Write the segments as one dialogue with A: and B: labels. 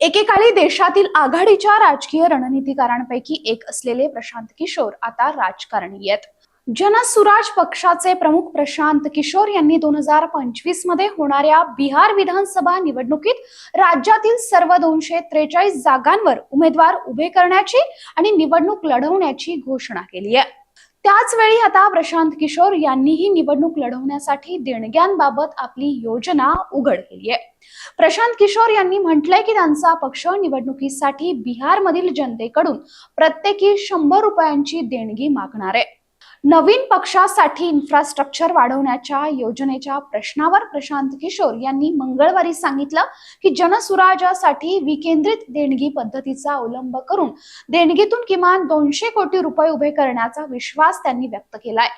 A: एकेकाळी देशातील आघाडीच्या राजकीय रणनीतिकारांपैकी एक असलेले प्रशांत किशोर आता राजकारणी आहेत. जनसुराज पक्षाचे प्रमुख प्रशांत किशोर यांनी दोन हजार पंचवीसमध्ये होणाऱ्या बिहार विधानसभा निवडणुकीत राज्यातील सर्व दोनशे त्रेचाळीस जागांवर उमेदवार उभे करण्याची आणि निवडणूक लढवण्याची घोषणा केली आहे. त्याच वेळी आता प्रशांत किशोर यांनीही निवडणूक लढवण्यासाठी देणग्यांबाबत आपली योजना उघड केली आहे. प्रशांत किशोर यांनी म्हटलंय की त्यांचा पक्ष निवडणुकीसाठी बिहारमधील जनतेकडून प्रत्येकी शंभर रुपयांची देणगी मागणार आहे. नवीन पक्षासाठी इन्फ्रास्ट्रक्चर वाढवण्याच्या योजनेच्या प्रश्नावर प्रशांत किशोर यांनी मंगळवारी सांगितलं की जनसुराजासाठी विकेंद्रित देणगी पद्धतीचा अवलंब करून देणगीतून किमान दोनशे कोटी रुपये उभे करण्याचा विश्वास त्यांनी व्यक्त केलाय.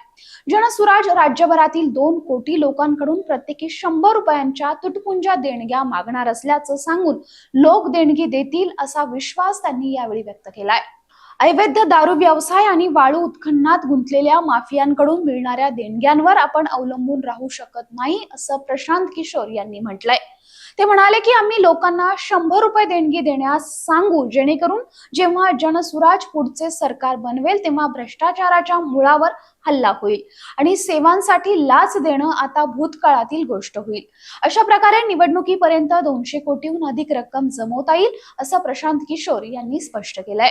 A: जनसुराज राज्यभरातील दोन कोटी लोकांकडून प्रत्येकी शंभर रुपयांच्या तुटपुंजा देणग्या मागणार असल्याचं सांगून लोक देणगी देतील असा विश्वास त्यांनी यावेळी व्यक्त केलाय. अवैध दारू व्यवसाय आणि वाळू उत्खननात गुंतलेल्या माफियांकडून मिळणाऱ्या देणग्यांवर आपण अवलंबून राहू शकत नाही असं प्रशांत किशोर यांनी म्हटलंय. ते म्हणाले की आम्ही लोकांना शंभर रुपये देणगी देण्यास सांगू जेणेकरून जेव्हा जनसुराज पुढचे सरकार बनवेल तेव्हा भ्रष्टाचाराच्या मुळावर हल्ला होईल आणि सेवांसाठी लाच देणं आता भूतकाळातील गोष्ट होईल. अशा प्रकारे निवडणुकीपर्यंत दोनशे कोटीहून अधिक रक्कम जमवता येईल असं प्रशांत किशोर यांनी स्पष्ट केलंय.